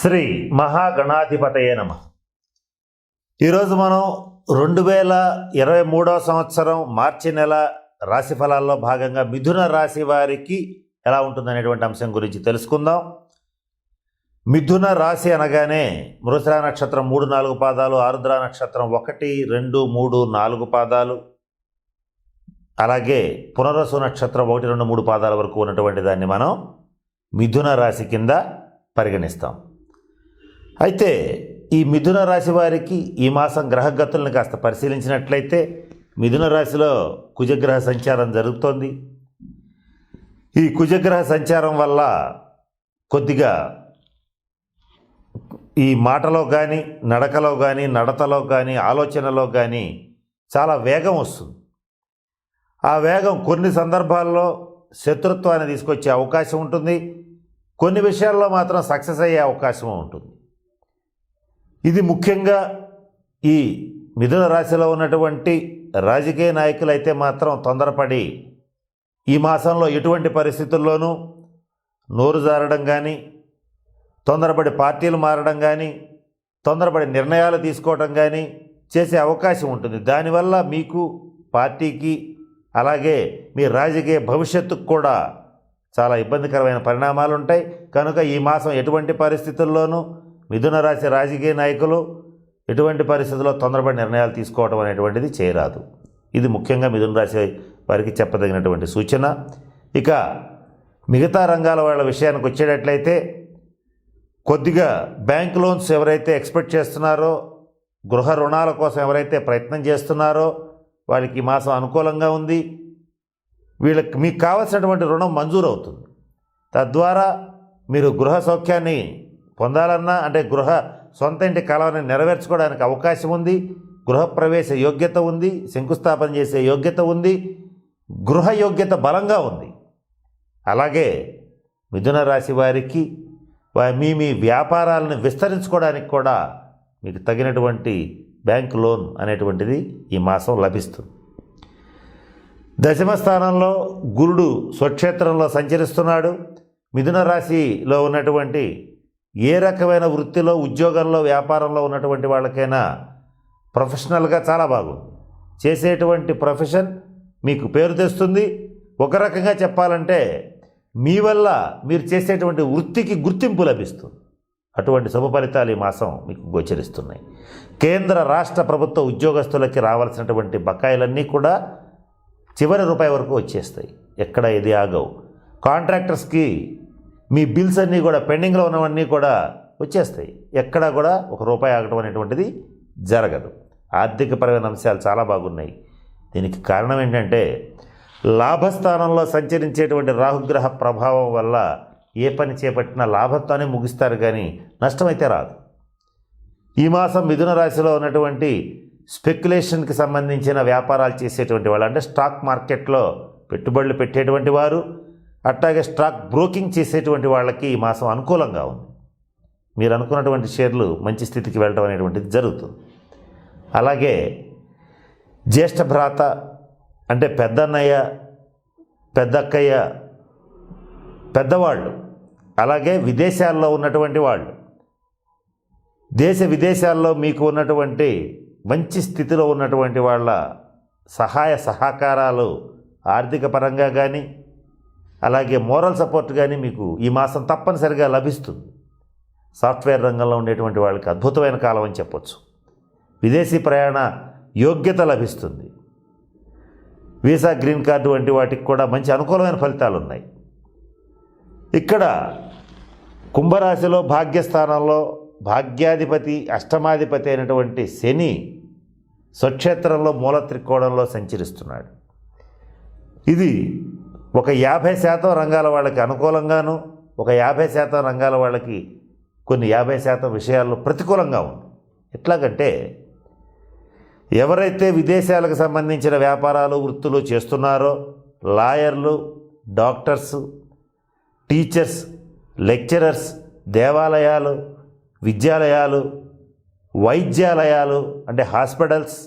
శ్రీ మహాగణాధిపతయే నమ. ఈరోజు మనం రెండు వేల ఇరవై మూడవ సంవత్సరం మార్చి నెల రాశి ఫలాల్లో భాగంగా మిథున రాశి వారికి ఎలా ఉంటుందనేటువంటి అంశం గురించి తెలుసుకుందాం. మిథున రాశి అనగానే మృసరా నక్షత్రం మూడు నాలుగు పాదాలు ఆరుద్ర నక్షత్రం ఒకటి రెండు మూడు నాలుగు పాదాలు అలాగే పునరసు నక్షత్రం ఒకటి రెండు మూడు పాదాల వరకు ఉన్నటువంటి దాన్ని మనం మిథున రాశి కింద పరిగణిస్తాం. అయితే ఈ మిథున రాశి వారికి ఈ మాసం గ్రహగతులను కాస్త పరిశీలించినట్లయితే మిథున రాశిలో కుజగ్రహ సంచారం జరుగుతోంది. ఈ కుజగ్రహ సంచారం వల్ల కొద్దిగా ఈ మాటలో కానీ నడకలో కానీ నడతలో కానీ ఆలోచనలో కానీ చాలా వేగం వస్తుంది. ఆ వేగం కొన్ని సందర్భాల్లో శత్రుత్వాన్ని తీసుకొచ్చే అవకాశం ఉంటుంది. కొన్ని విషయాల్లో మాత్రం సక్సెస్ అయ్యే అవకాశం ఉంటుంది. ఇది ముఖ్యంగా ఈ మిథున రాశిలో ఉన్నటువంటి రాజకీయ నాయకులు అయితే మాత్రం తొందరపడి ఈ మాసంలో ఎటువంటి పరిస్థితుల్లోనూ నోరు జారడం కానీ తొందరపడి పార్టీలు మారడం కానీ తొందరపడి నిర్ణయాలు తీసుకోవడం కానీ చేసే అవకాశం ఉంటుంది. దానివల్ల మీకు పార్టీకి అలాగే మీ రాజకీయ భవిష్యత్తుకు కూడా చాలా ఇబ్బందికరమైన పరిణామాలు ఉంటాయి కనుక ఈ మాసం ఎటువంటి పరిస్థితుల్లోనూ మిథున రాశి రాజకీయ నాయకులు ఎటువంటి పరిస్థితుల్లో తొందరపడి నిర్ణయాలు తీసుకోవడం అనేటువంటిది చేయరాదు. ఇది ముఖ్యంగా మిథున రాశి వారికి చెప్పదగినటువంటి సూచన. ఇక మిగతా రంగాల వాళ్ళ విషయానికి వచ్చేటట్లయితే కొద్దిగా బ్యాంక్ లోన్స్ ఎవరైతే ఎక్స్పెక్ట్ చేస్తున్నారో గృహ రుణాల కోసం ఎవరైతే ప్రయత్నం చేస్తున్నారో వాళ్ళకి ఈ మాసం అనుకూలంగా ఉంది. వీళ్ళకి మీకు కావాల్సినటువంటి రుణం మంజూరు అవుతుంది తద్వారా మీరు గృహ సౌఖ్యాన్ని పొందాలన్నా అంటే గృహ సొంత ఇంటి కళని నెరవేర్చుకోవడానికి అవకాశం ఉంది. గృహప్రవేశ యోగ్యత ఉంది. శంకుస్థాపన చేసే యోగ్యత ఉంది. గృహ యోగ్యత బలంగా ఉంది. అలాగే మిథున రాశి వారికి మీ మీ వ్యాపారాలను విస్తరించుకోవడానికి కూడా మీకు తగినటువంటి బ్యాంక్ లోన్ అనేటువంటిది ఈ మాసం లభిస్తుంది. దశమ స్థానంలో గురుడు స్వక్షేత్రంలో సంచరిస్తున్నాడు. మిథున రాశిలో ఉన్నటువంటి ఏ రకమైన వృత్తిలో ఉద్యోగంలో వ్యాపారంలో ఉన్నటువంటి వాళ్ళకైనా ప్రొఫెషనల్గా చాలా బాగుంది. చేసేటువంటి ప్రొఫెషన్ మీకు పేరు తెస్తుంది. ఒక రకంగా చెప్పాలంటే మీ వల్ల మీరు చేసేటువంటి వృత్తికి గుర్తింపు లభిస్తుంది. అటువంటి శుభ ఫలితాలు ఈ మాసం మీకు గోచరిస్తున్నాయి. కేంద్ర రాష్ట్ర ప్రభుత్వ ఉద్యోగస్తులకి రావాల్సినటువంటి బకాయిలన్నీ కూడా చివరి రూపాయి వరకు వచ్చేస్తాయి. ఎక్కడ ఇది ఆగవు. కాంట్రాక్టర్స్కి మీ బిల్స్ అన్నీ కూడా పెండింగ్లో ఉన్నవన్నీ కూడా వచ్చేస్తాయి. ఎక్కడా కూడా ఒక రూపాయి ఆగటం అనేటువంటిది జరగదు. ఆర్థికపరమైన అంశాలు చాలా బాగున్నాయి. దీనికి కారణం ఏంటంటే లాభస్థానంలో సంచరించేటువంటి రాహుగ్రహ ప్రభావం వల్ల ఏ పని చేపట్టినా లాభంతోనే ముగిస్తారు కానీ నష్టమైతే రాదు. ఈ మాసం మిథున రాశిలో ఉన్నటువంటి స్పెక్యులేషన్కి సంబంధించిన వ్యాపారాలు చేసేటువంటి వాళ్ళు అంటే స్టాక్ మార్కెట్లో పెట్టుబడులు పెట్టేటువంటి వారు అట్లాగే స్టాక్ బ్రోకింగ్ చేసేటువంటి వాళ్ళకి ఈ మాసం అనుకూలంగా ఉంది. మీరు అనుకున్నటువంటి షేర్లు మంచి స్థితికి వెళ్ళడం అనేటువంటిది జరుగుతుంది. అలాగే జ్యేష్ఠ భ్రాత అంటే పెద్దన్నయ్య పెద్దక్కయ్య పెద్దవాళ్ళు అలాగే విదేశాల్లో ఉన్నటువంటి వాళ్ళు దేశ విదేశాల్లో మీకు ఉన్నటువంటి మంచి స్థితిలో ఉన్నటువంటి వాళ్ళ సహాయ సహకారాలు ఆర్థిక పరంగా కానీ అలాగే మోరల్ సపోర్ట్ కానీ మీకు ఈ మాసం తప్పనిసరిగా లభిస్తుంది. సాఫ్ట్వేర్ రంగంలో ఉండేటువంటి వాళ్ళకి అద్భుతమైన కాలం అని చెప్పొచ్చు. విదేశీ ప్రయాణ యోగ్యత లభిస్తుంది. వీసా గ్రీన్ కార్డు వంటి వాటికి కూడా మంచి అనుకూలమైన ఫలితాలు ఉన్నాయి ఇక్కడ కుంభరాశిలో భాగ్యస్థానంలో భాగ్యాధిపతి అష్టమాధిపతి అయినటువంటి శని స్వక్షేత్రంలో మూల త్రికోణంలో సంచరిస్తున్నాడు. ఇది ఒక యాభై శాతం రంగాల వాళ్ళకి అనుకూలంగాను ఒక యాభై శాతం రంగాల వాళ్ళకి కొన్ని యాభై శాతం విషయాల్లో ప్రతికూలంగా ఉంది. ఎట్లాగంటే ఎవరైతే విదేశాలకు సంబంధించిన వ్యాపారాలు వృత్తులు చేస్తున్నారో లాయర్లు డాక్టర్స్ టీచర్స్ లెక్చరర్స్ దేవాలయాలు విద్యాలయాలు వైద్యాలయాలు అంటే హాస్పిటల్స్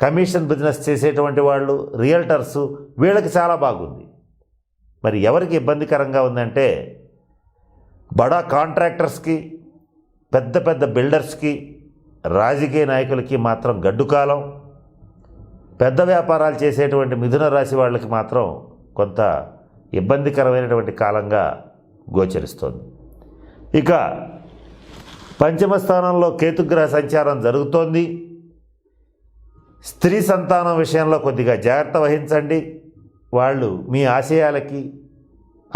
కమిషన్ బిజినెస్ చేసేటువంటి వాళ్ళు రియల్టర్స్ వీళ్ళకి చాలా బాగుంది. మరి ఎవరికి ఇబ్బందికరంగా ఉందంటే బడా కాంట్రాక్టర్స్కి పెద్ద పెద్ద బిల్డర్స్కి రాజకీయ నాయకులకి మాత్రం గడ్డుకాలం పెద్ద వ్యాపారాలు చేసేటువంటి మిథున రాశి వాళ్ళకి మాత్రం కొంత ఇబ్బందికరమైనటువంటి కాలంగా గోచరిస్తోంది. ఇక పంచమ స్థానంలో కేతుగ్రహ సంచారం జరుగుతోంది. స్త్రీ సంతానం విషయంలో కొద్దిగా జాగ్రత్త వహించండి. వాళ్ళు మీ ఆశయాలకి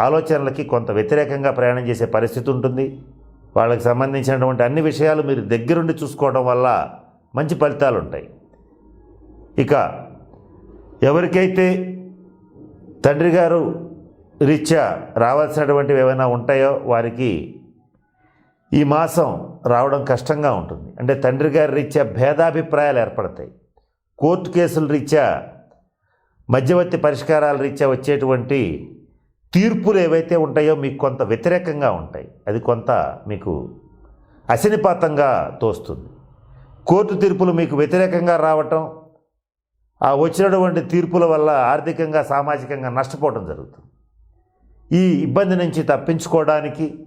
ఆలోచనలకి కొంత వ్యతిరేకంగా ప్రయాణం చేసే పరిస్థితి ఉంటుంది. వాళ్ళకి సంబంధించినటువంటి అన్ని విషయాలు మీరు దగ్గరుండి చూసుకోవడం వల్ల మంచి ఫలితాలు ఉంటాయి. ఇక ఎవరికైతే తండ్రి గారు రీత్యా రావాల్సినటువంటివి ఏమైనా ఉంటాయో వారికి ఈ మాసం రావడం కష్టంగా ఉంటుంది. అంటే తండ్రి గారి రీత్యా భేదాభిప్రాయాలు ఏర్పడతాయి. కోర్టు కేసుల రీత్యా మధ్యవర్తి పరిష్కారాల రీత్యా వచ్చేటువంటి తీర్పులు ఏవైతే ఉంటాయో మీకు కొంత వ్యతిరేకంగా ఉంటాయి. అది కొంత మీకు అశనిపాతంగా తోస్తుంది. కోర్టు తీర్పులు మీకు వ్యతిరేకంగా రావటం ఆ వచ్చినటువంటి తీర్పుల వల్ల ఆర్థికంగా సామాజికంగా నష్టపోవడం జరుగుతుంది. ఈ ఇబ్బంది నుంచి తప్పించుకోవడానికి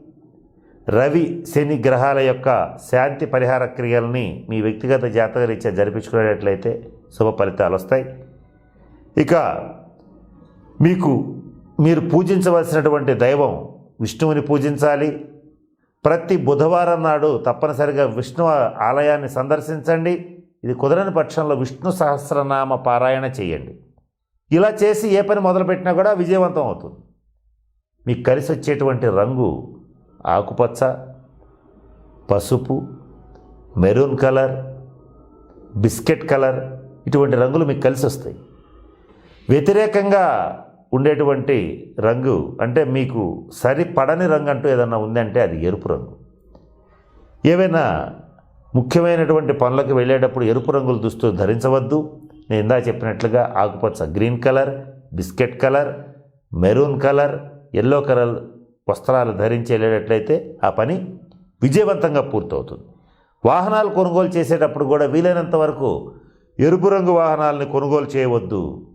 రవి శని గ్రహాల యొక్క శాంతి పరిహార క్రియల్ని మీ వ్యక్తిగత జాతక రీత్యా జరిపించుకునేటట్లయితే శుభ ఫలితాలు వస్తాయి. ఇక మీకు మీరు పూజించవలసినటువంటి దైవం విష్ణువుని పూజించాలి. ప్రతి బుధవారం నాడు తప్పనిసరిగా విష్ణు ఆలయాన్ని సందర్శించండి. ఇది కుదరని పక్షంలో విష్ణు సహస్రనామ పారాయణ చేయండి. ఇలా చేసి ఏ పని మొదలుపెట్టినా కూడా విజయవంతం అవుతుంది. మీకు కలిసి వచ్చేటువంటి రంగు ఆకుపచ్చ పసుపు మెరూన్ కలర్ బిస్కెట్ కలర్ ఇటువంటి రంగులు మీకు కలిసి వస్తాయి. వ్యతిరేకంగా ఉండేటువంటి రంగు అంటే మీకు సరిపడని రంగు అంటూ ఏదన్నా ఉందంటే అది ఎరుపు రంగు. ఏవైనా ముఖ్యమైనటువంటి పనులకు వెళ్ళేటప్పుడు ఎరుపు రంగుల దుస్తులు ధరించవద్దు. నేను ఇందా చెప్పినట్లుగా ఆకుపచ్చ green colour biscuit colour maroon colour yellow colour వస్త్రాలు ధరించి వెళ్ళేటట్లయితే ఆ పని విజయవంతంగా పూర్తవుతుంది. వాహనాలు కొనుగోలు చేసేటప్పుడు కూడా వీలైనంత వరకు ఎరుపు రంగు వాహనాలను కొనుగోలు చేయవద్దు.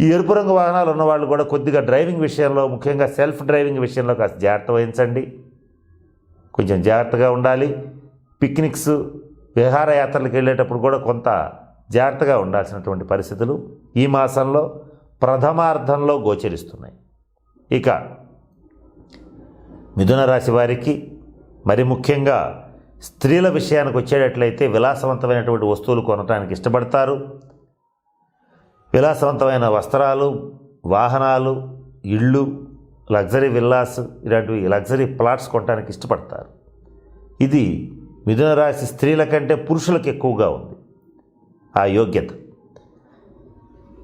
ఈ ఎరుపు రంగు వాహనాలు ఉన్నవాళ్ళు కూడా కొద్దిగా డ్రైవింగ్ విషయంలో ముఖ్యంగా సెల్ఫ్ డ్రైవింగ్ విషయంలో కాస్త జాగ్రత్త వహించండి. కొంచెం జాగ్రత్తగా ఉండాలి. పిక్నిక్స్ విహారయాత్రలకు వెళ్ళేటప్పుడు కూడా కొంత జాగ్రత్తగా ఉండాల్సినటువంటి పరిస్థితులు ఈ మాసంలో ప్రథమార్థంలో గోచరిస్తున్నాయి. ఇక మిథున రాశి వారికి మరి ముఖ్యంగా స్త్రీల విషయానికి వచ్చేటట్లయితే విలాసవంతమైనటువంటి వస్తువులు కొనడానికి ఇష్టపడతారు. విలాసవంతమైన వస్త్రాలు వాహనాలు ఇళ్ళు లగ్జరీ విల్లాస్ ఇలాంటివి లగ్జరీ ప్లాట్స్ కొనడానికి ఇష్టపడతారు. ఇది మిథున రాశి స్త్రీల కంటే పురుషులకు ఎక్కువగా ఉంది. ఆ యోగ్యత.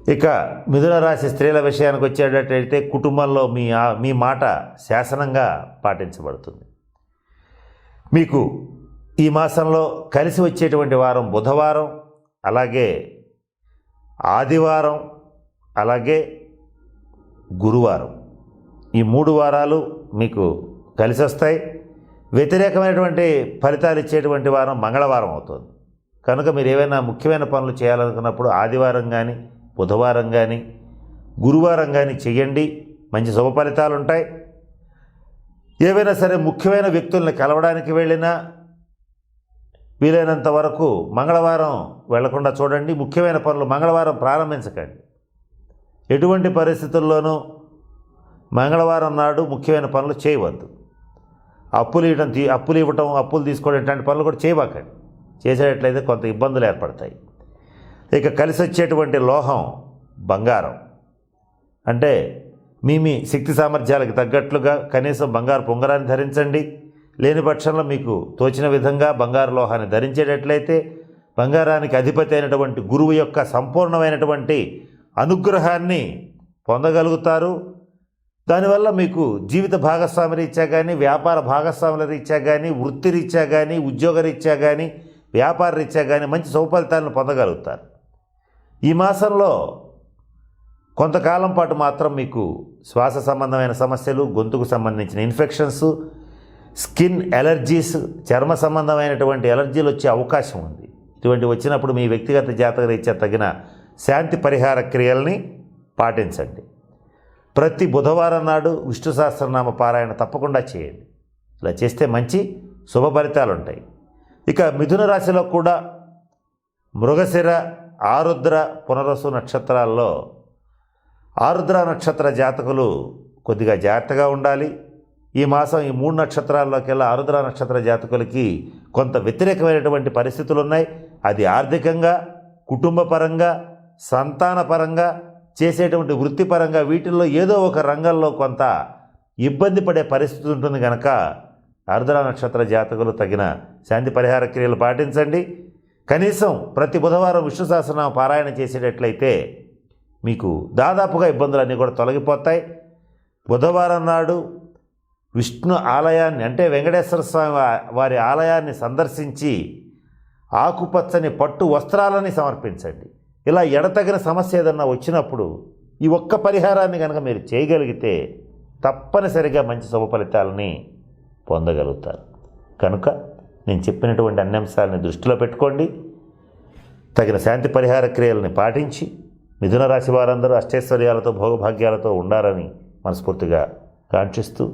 ఇక మిథున రాశి స్త్రీల విషయానికి వచ్చేటట్టయితే కుటుంబంలో మీ మీ మాట శాసనంగా పాటించబడుతుంది. మీకు ఈ మాసంలో కలిసి వచ్చేటువంటి వారం బుధవారం అలాగే ఆదివారం అలాగే గురువారం. ఈ మూడు వారాలు మీకు కలిసి వస్తాయి. వ్యతిరేకమైనటువంటి ఫలితాలు ఇచ్చేటువంటి వారం మంగళవారం అవుతుంది. కనుక మీరు ఏవైనా ముఖ్యమైన పనులు చేయాలనుకున్నప్పుడు ఆదివారం కానీ బుధవారం కానీ గురువారం కానీ చెయ్యండి. మంచి శుభ ఫలితాలు ఉంటాయి. ఏవైనా సరే ముఖ్యమైన వ్యక్తుల్ని కలవడానికి వెళ్ళినా వీలైనంత వరకు మంగళవారం వెళ్ళకుండా చూడండి. ముఖ్యమైన పనులు మంగళవారం ప్రారంభించకండి. ఎటువంటి పరిస్థితుల్లోనూ మంగళవారం నాడు ముఖ్యమైన పనులు చేయవద్దు. అప్పులు ఇవ్వడం తీ అప్పులు ఇవ్వటం అప్పులు తీసుకోవడం ఇట్లాంటి పనులు కూడా చేయబాకండి. చేసేటట్లయితే కొంత ఇబ్బందులు ఏర్పడతాయి. ఇక కలిసి వచ్చేటువంటి లోహం బంగారం. అంటే మీ మీ శక్తి సామర్థ్యాలకు తగ్గట్లుగా కనీసం బంగారు పొంగరాన్ని ధరించండి. లేని పక్షంలో మీకు తోచిన విధంగా బంగారు లోహాన్ని ధరించేటట్లయితే బంగారానికి అధిపతి అయినటువంటి గురువు యొక్క సంపూర్ణమైనటువంటి అనుగ్రహాన్ని పొందగలుగుతారు. దానివల్ల మీకు జీవిత భాగస్వామి రీత్యా కానీ వ్యాపార భాగస్వాముల రీత్యా కానీ వృత్తి రీత్యా కానీ ఉద్యోగ రీత్యా కానీ వ్యాపార రీత్యా కానీ మంచి సౌఫలితాలను పొందగలుగుతారు. ఈ మాసంలో కొంతకాలం పాటు మాత్రం మీకు శ్వాస సంబంధమైన సమస్యలు గొంతుకు సంబంధించిన ఇన్ఫెక్షన్స్ స్కిన్ ఎలర్జీస్ చర్మ సంబంధమైనటువంటి ఎలర్జీలు వచ్చే అవకాశం ఉంది. ఇటువంటి వచ్చినప్పుడు మీ వ్యక్తిగత జాతక రీత్యా తగిన శాంతి పరిహార క్రియల్ని పాటించండి. ప్రతి బుధవారం నాడు విష్ణు సహస్రనామ పారాయణ తప్పకుండా చేయండి. ఇలా చేస్తే మంచి శుభ ఫలితాలు ఉంటాయి. ఇక మిథున రాశిలో కూడా మృగశిర ఆరుద్ర పునరసు నక్షత్రాల్లో ఆరుద్ర నక్షత్ర జాతకులు కొద్దిగా జాగ్రత్తగా ఉండాలి. ఈ మాసం ఈ మూడు నక్షత్రాల్లోకెల్లా ఆరుద్ర నక్షత్ర జాతకులకి కొంత వ్యతిరేకమైనటువంటి పరిస్థితులు ఉన్నాయి అది ఆర్థికంగా కుటుంబపరంగా సంతానపరంగా చేసేటువంటి వృత్తిపరంగా వీటిల్లో ఏదో ఒక రంగంలో కొంత ఇబ్బంది పడే పరిస్థితి ఉంటుంది కనుక ఆరుద్ర నక్షత్ర జాతకులు తగిన శాంతి పరిహార క్రియలు పాటించండి. కనీసం ప్రతి బుధవారం విష్ణు సహస్రనామ పారాయణ చేసేటట్లయితే మీకు దాదాపుగా ఇబ్బందులన్నీ కూడా తొలగిపోతాయి. బుధవారం నాడు విష్ణు ఆలయాన్ని అంటే వెంకటేశ్వర స్వామి వారి ఆలయాన్ని సందర్శించి ఆకుపచ్చని పట్టు వస్త్రాలని సమర్పించండి. ఇలా ఎడతగిన సమస్య ఏదన్నా వచ్చినప్పుడు ఈ ఒక్క పరిహారాన్ని కనుక మీరు చేయగలిగితే తప్పనిసరిగా మంచి శుభ ఫలితాలని పొందగలుగుతారు. కనుక నేను చెప్పినటువంటి అన్ని అంశాలని దృష్టిలో పెట్టుకోండి. తగిన శాంతి పరిహార క్రియలని పాటించి మిథున రాశి వారందరూ అష్టైశ్వర్యాలతో భోగభాగ్యాలతో ఉండాలని మనస్ఫూర్తిగా కాంక్షిస్తూ